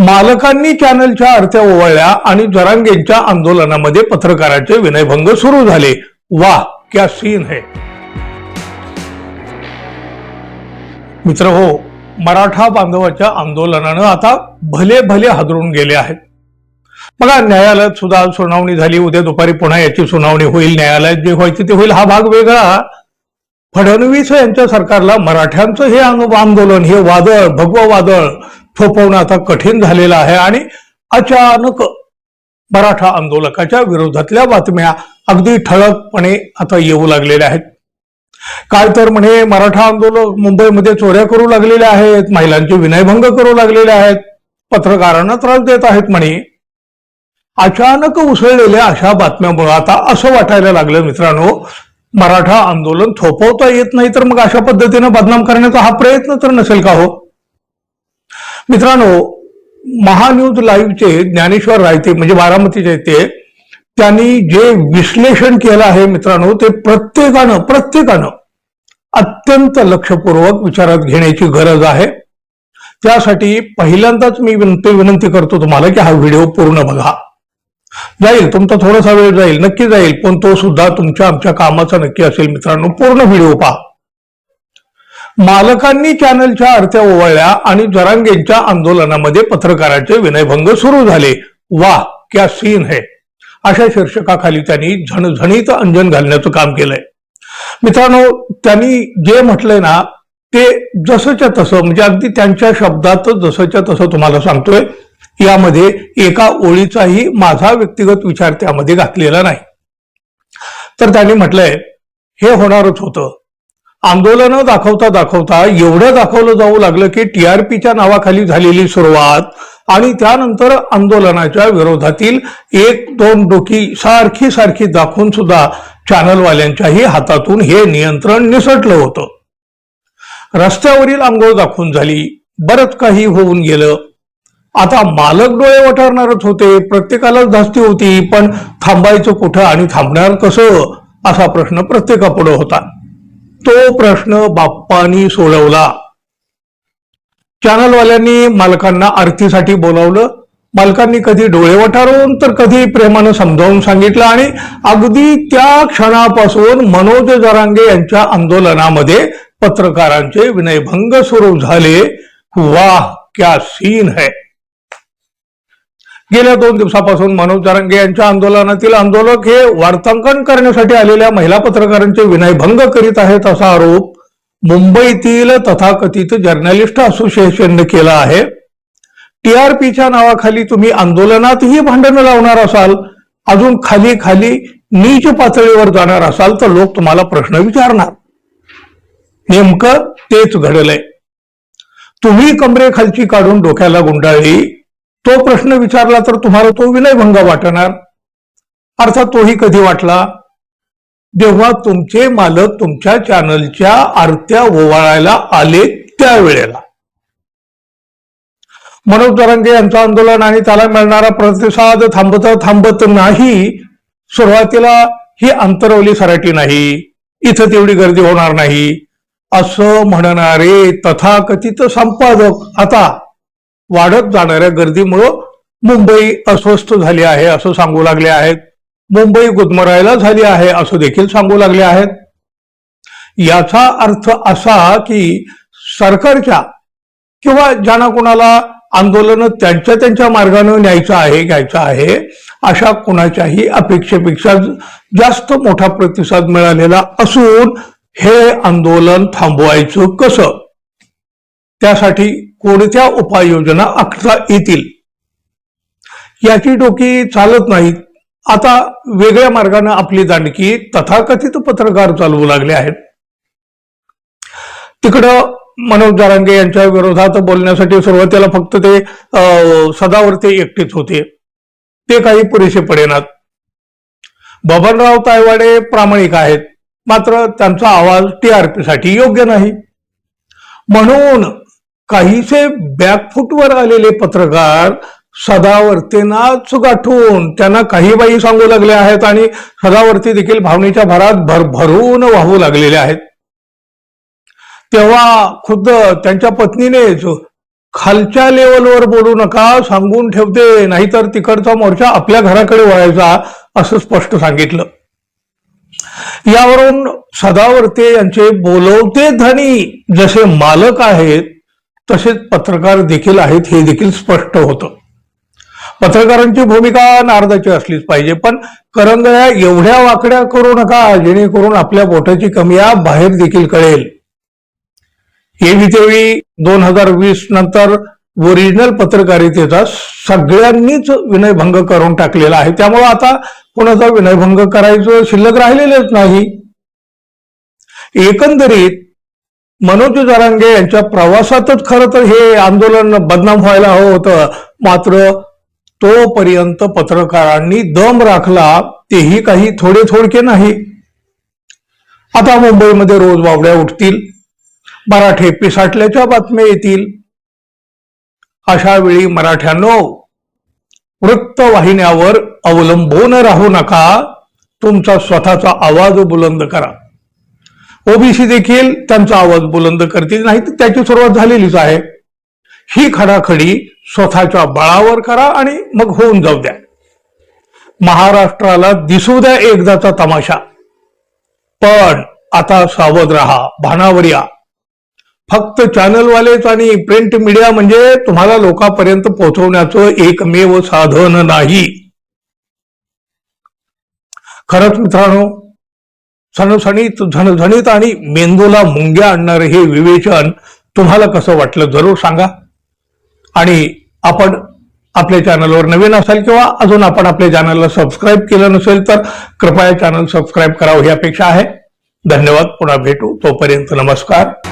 मालकांनी चॅनलच्या अर्थ्या ओवळल्या आणि जरांगेंच्या आंदोलनामध्ये पत्रकारांचे विनयभंग सुरू झाले. वाह क्या सीन है. मित्र हो मराठा बांधवाच्या आंदोलनानं आता भले भले हादरून गेले आहेत. बघा न्यायालयात सुद्धा सुनावणी झाली. उद्या दुपारी पुन्हा याची सुनावणी होईल. न्यायालयात जे व्हायचे ते होईल. हा भाग वेगळा. फडणवीस यांच्या सरकारला मराठ्यांचं हे आंदोलन हे वादळ भगवं वादळ थोपवणं आता कठीण झालेलं आहे आणि अचानक मराठा आंदोलकाच्या विरोधातल्या बातम्या अगदी ठळकपणे आता येऊ लागलेल्या आहेत. काय तर म्हणे मराठा आंदोलक मुंबईमध्ये चोऱ्या करू लागलेले आहेत महिलांचे विनयभंग करू लागलेले आहेत पत्रकारांना त्रास देत आहेत म्हणे. अचानक उसळलेल्या अशा बातम्यामुळे आता असं वाटायला लागलं मित्रांनो मराठा आंदोलन थोपवता येत नाही तर मग अशा पद्धतीनं बदनाम करण्याचा हा प्रयत्न तर नसेल का हो? मित्रांनो महान्यूज लाईव्हचे ज्ञानेश्वर रायते म्हणजे बारामतीचे ते त्यांनी जे विश्लेषण केलं आहे मित्रांनो ते प्रत्येकानं प्रत्येकानं अत्यंत लक्षपूर्वक विचारात घेण्याची गरज आहे. त्यासाठी पहिल्यांदाच मी विनंती विनंती करतो तुम्हाला की हा व्हिडिओ पूर्ण बघा. जाईल तुमचा थोडासा वेळ जाईल नक्की जाईल पण तो सुद्धा तुमच्या आमच्या कामाचा नक्की असेल मित्रांनो पूर्ण व्हिडिओ पहा. मालकांनी चॅनलच्या अर्थ्या ओवाळल्या आणि जरांगेंच्या आंदोलनामध्ये पत्रकारांचे विनयभंग सुरू झाले. वा क्या सीन है. अशा शीर्षकाखाली त्यांनी झणझणीत अंजन घालण्याचं काम केलंय. मित्रांनो त्यांनी जे म्हटलंय ना ते जसंच्या तसं म्हणजे अगदी त्यांच्या शब्दात जसंच्या तसं तुम्हाला सांगतोय यामध्ये एका ओळीचाही माझा व्यक्तिगत विचार त्यामध्ये घातलेला नाही. तर त्यांनी म्हटलंय हे होणारच होतं. आंदोलनं दाखवता दाखवता एवढं दाखवलं जाऊ लागलं की टीआरपीच्या नावाखाली झालेली सुरुवात आणि त्यानंतर आंदोलनाच्या विरोधातील एक दोन डोकी सारखी सारखी दाखवून सुद्धा चॅनलवाल्यांच्याही हातातून हे नियंत्रण निसटलं होतं. रस्त्यावरील आंघोळ दाखवून झाली बरंच काही होऊन गेलं. आता मालक डोळे वटारणारच होते प्रत्येकालाच धास्ती होती पण थांबायचं कुठं आणि थांबणार कसं? असा प्रश्न प्रत्येकापुढे होता. तो प्रश्न बाप्पानी सोडवला. चॅनलवाल्यांनी मालकांना आरतीसाठी बोलावलं. मालकांनी कधी डोळे वठारून तर कधी प्रेमानं समजावून सांगितलं आणि अगदी त्या क्षणापासून मनोज जरांगे यांच्या आंदोलनामध्ये पत्रकारांचे विनयभंग सुरू झाले. वाह क्या सीन है. गेल्या दोन दिवसापासून मनोज जारंगे यांच्या आंदोलनातील आंदोलक हे वार्तांकन करण्यासाठी आलेल्या महिला पत्रकारांचे विनयभंग करीत आहेत असा आरोप मुंबईतील तथाकथित जर्नलिस्ट असोसिएशनने केला आहे. टीआरपीच्या नावाखाली तुम्ही आंदोलनातही भांडणं लावणार असाल अजून खाली खाली नीच पातळीवर जाणार असाल तर लोक तुम्हाला प्रश्न विचारणार. नेमकं तेच घडलंय. तुम्ही कमरेखालची काढून डोक्याला गुंडाळली तो प्रश्न विचारला तर तुम्हाला तो विनयभंग वाटणार. अर्थात तोही कधी वाटला? जेव्हा तुमचे मालक तुमच्या चॅनलच्या आरत्या ओवाळायला आले त्यावेळेला. मनोज तरंगे यांचं आंदोलन आणि त्याला मिळणारा प्रतिसाद थांबत थांबत नाही. सुरुवातीला ही अंतरवली सराठी नाही. इथं तेवढी गर्दी होणार नाही. असं म्हणणारे तथाकथित संपादक आता वाढत जाणाऱ्या गर्दीमुळं मुंबई अस्वस्थ झाली आहे असं सांगू लागले आहेत. मुंबई गुदमरायला झाली आहे असं देखील सांगू लागले आहेत. याचा अर्थ असा की सरकारच्या किंवा ज्यांना कोणाला आंदोलन त्यांच्या त्यांच्या मार्गानं न्यायचं आहे घ्यायचं आहे अशा कोणाच्याही अपेक्षेपेक्षा जास्त मोठा प्रतिसाद मिळालेला असून हे आंदोलन थांबवायचं कसं? त्यासाठी कोणत्या उपाययोजना आखता येतील? याची डोकी चालत नाहीत. आता वेगळ्या मार्गाने आपली दांडकी तथाकथित पत्रकार चालवू लागले आहेत. तिकडं मनोज जारांगे यांच्या विरोधात बोलण्यासाठी सुरुवातीला फक्त ते अं, सदावर्ते एकटेच होते. ते काही पुरेसे पडेनात. बबनराव तायवाडे प्रामाणिक आहेत. मात्र त्यांचा आवाज पी साठी योग्य नाही. म्हणून काहीसे बॅकफुटवर आलेले पत्रकार सदावर्तेनाच गाठून त्यांना काही बाई सांगू लागले आहेत आणि सदावर्ती देखील भावनेच्या भरात भरभरून वाहू लागलेले आहेत. तेव्हा खुद्द त्यांच्या पत्नीनेच खालच्या लेवलवर बोलू नका सांगून ठेवते नाहीतर तिकडचा मोर्चा आपल्या घराकडे वळायचा असं स्पष्ट सांगितलं. यावरून सदावर्ते यांचे बोलवते धनी जसे मालक आहेत तसेच पत्रकार देखील आहेत हे देखील स्पष्ट होतं. पत्रकारांची भूमिका नारदाची असलीच पाहिजे पण करंगळ्या एवढ्या वाकड्या करू नका जेणेकरून आपल्या बोटाची कमिया बाहेर देखील कळेल. हे दोन हजार वीस नंतर ओरिजिनल पत्रकारितेचा सगळ्यांनीच विनयभंग करून टाकलेला आहे. त्यामुळे आता कोणाचा विनयभंग करायचं शिल्लक राहिलेलंच नाही. एकंदरीत मनोज जरांगे यांच्या प्रवासातच खरं तर हे आंदोलन बदनाम व्हायला हवं होतं. मात्र तोपर्यंत पत्रकारांनी दम राखला तेही काही थोडे थोडके नाही. आता मुंबईमध्ये रोज बावड्या उठतील मराठे पिसाटल्याच्या बातम्या येतील. अशा वेळी मराठ्यांनो वृत्तवाहिन्यावर अवलंबून राहू नका तुमचा स्वतःचा आवाज बुलंद करा. ओबीसी देखील त्यांचा आवाज बुलंद करतील नाही तर त्याची सुरुवात झालेलीच आहे. ही खडाखडी स्वतःच्या बळावर करा आणि मग होऊन जाऊ द्या. महाराष्ट्राला दिसू द्या एकदाचा तमाशा. पण आता सावध राहा भानावर या. फक्त चॅनलवालेच आणि प्रिंट मीडिया म्हणजे तुम्हाला लोकांपर्यंत पोहोचवण्याचं एकमेव साधन नाही. खरंच मित्रांनो सणसणीत झणझणीत आणि मेंदूला मुंग्या आणणारे हे विवेचन तुम्हाला कसं वाटलं जरूर सांगा. आणि आपण आपल्या चॅनलवर नवीन असाल किंवा अजून आपण आपल्या चॅनलला सबस्क्राईब केलं नसेल तर कृपया चॅनल सबस्क्राईब करावं ही अपेक्षा आहे. धन्यवाद पुन्हा भेटू. तोपर्यंत नमस्कार.